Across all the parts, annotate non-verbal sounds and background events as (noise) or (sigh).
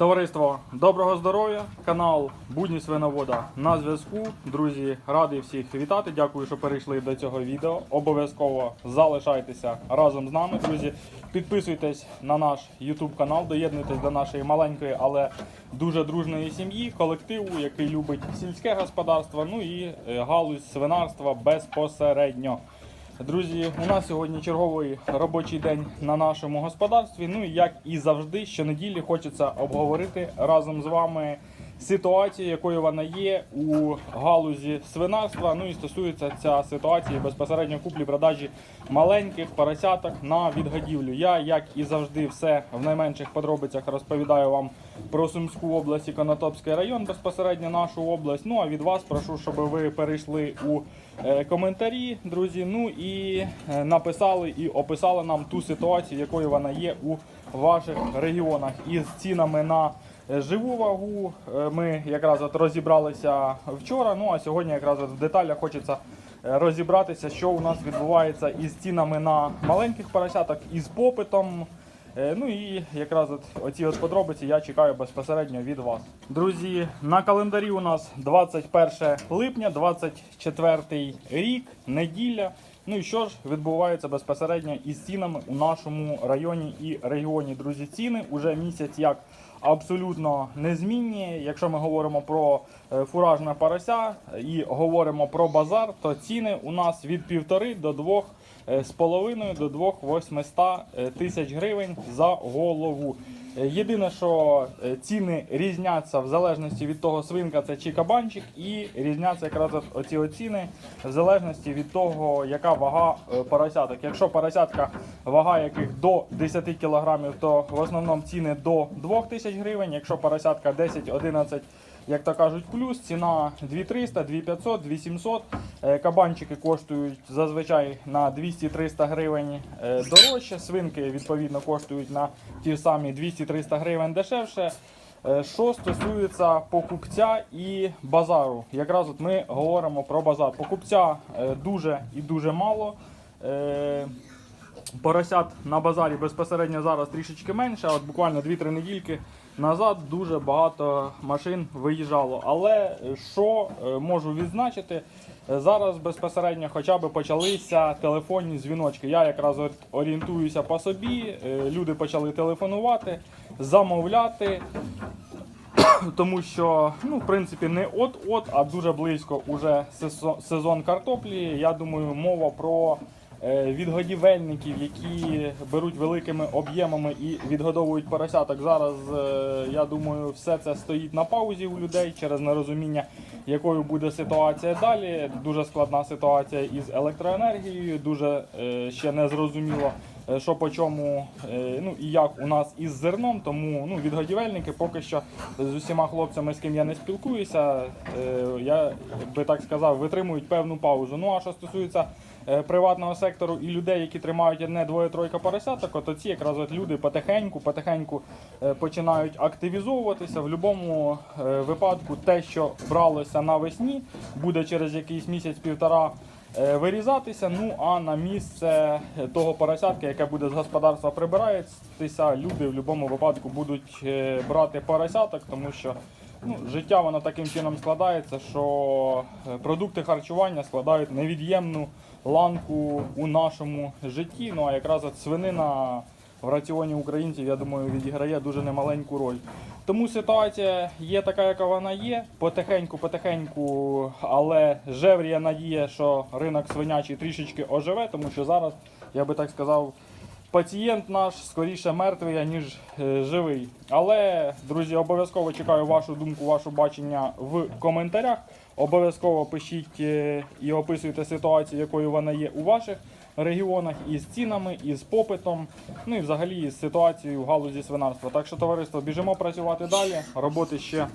Товариство, доброго здоров'я! Канал Будні Свиновода на зв'язку. Друзі, радий всіх вітати. Дякую, що перейшли до цього відео. Обов'язково залишайтеся разом з нами, друзі. Підписуйтесь на наш YouTube канал, доєднуйтесь до нашої маленької, але дуже дружної сім'ї, колективу, який любить сільське господарство, ну і е, галузь свинарства безпосередньо. Друзі, у нас сьогодні черговий робочий день на нашому господарстві. Ну і як і завжди, щонеділі хочеться обговорити разом з вами ситуацію, якою вона є у галузі свинарства. Ну і стосується ця ситуації безпосередньо куплі-продажі маленьких поросяток на відгодівлю. Я, як і завжди, все в найменших подробицях розповідаю вам про Сумську область і Конотопський район, безпосередньо нашу область. Ну а від вас прошу, щоб ви перейшли у е, коментарі, друзі. Ну і е, написали і описали нам ту ситуацію, якою вона є у ваших регіонах. Із цінами на живу вагу е, ми якраз от розібралися вчора. Ну а сьогодні якраз от в деталях хочеться е, розібратися, що у нас відбувається із цінами на маленьких поросяток, із попитом. Е, Ну і якраз от оці от подробиці я чекаю безпосередньо від вас. Друзі, на календарі у нас 21 липня, 24 рік, неділя. Ну і що ж відбувається безпосередньо із цінами у нашому районі і регіоні. Друзі, ціни уже місяць як абсолютно незмінні. Якщо ми говоримо про е, фуражне порося і говоримо про базар, то ціни у нас від півтори до двох е, з половиною до двох 800 е, тисяч гривень за голову. Е, Єдине, що е, ціни різняться в залежності від того, свинка це чи кабанчик, і різняться якраз оці ціни в залежності від того, яка вага е, поросяток. Якщо поросятка вага яких до 10 кг, то в основному ціни до 2000 гривень. Якщо поросятка 10-11 як то кажуть, плюс ціна 2300, 2500, 2700. Е, Кабанчики коштують зазвичай на 200-300 гривень е, дорожче. Свинки відповідно коштують на ті самі 200-300 гривень дешевше. Е, Що стосується покупця і базару, якраз от ми говоримо про базар. Покупця е, дуже і дуже мало. Поросят на базарі безпосередньо зараз трішечки менше, от буквально 2-3 недільки назад дуже багато машин виїжджало. Але е, що е, можу відзначити, е, зараз безпосередньо хоча б почалися телефонні дзвіночки. Я якраз орієнтуюся по собі, люди почали телефонувати, замовляти. (coughs) Тому що, ну, в принципі, не от-от, а дуже близько уже сезон картоплі. Я думаю, мова про е, відгодівельників, які беруть великими об'ємами і відгодовують поросяток. Зараз, е, я думаю, все це стоїть на паузі у людей через нерозуміння, якою буде ситуація далі. Дуже складна ситуація із електроенергією, дуже е, ще не зрозуміло. Е, Що по чому, е, ну і як у нас із зерном, тому ну відгодівельники поки що з усіма хлопцями, з ким я не спілкуюся, е, я би так сказав, витримують певну паузу. Ну а що стосується приватного сектору і людей, які тримають одне, двоє, тройка поросяток, от ці якраз от люди потихеньку, потихеньку починають активізовуватися. В будь-якому випадку те, що бралося навесні, буде через якийсь місяць-півтора. Е, Вирізатися, ну а на місце того поросятка, яке буде з господарства прибиратися, люди в будь-якому випадку будуть е, брати поросяток, тому що ну, життя воно таким чином складається, що е, продукти харчування складають невід'ємну ланку у нашому житті. Ну а якраз от свинина в раціоні українців, я думаю, відіграє дуже немаленьку роль. Тому ситуація є така, яка вона є. Потихеньку, потихеньку, але жевріє надія, що ринок свинячий трішечки оживе, тому що зараз, я би так сказав, пацієнт наш скоріше мертвий, ніж е, живий. Але, друзі, обов'язково чекаю вашу думку, ваше бачення в коментарях. Обов'язково пишіть е, і описуйте ситуацію, якою вона є у ваших регіонах, із цінами, із попитом, ну і взагалі із ситуацією в галузі свинарства. Так що, товариство, біжимо працювати далі. Роботи ще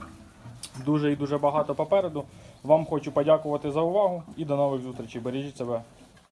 дуже і дуже багато попереду. Вам хочу подякувати за увагу і до нових зустрічей. Бережіть себе.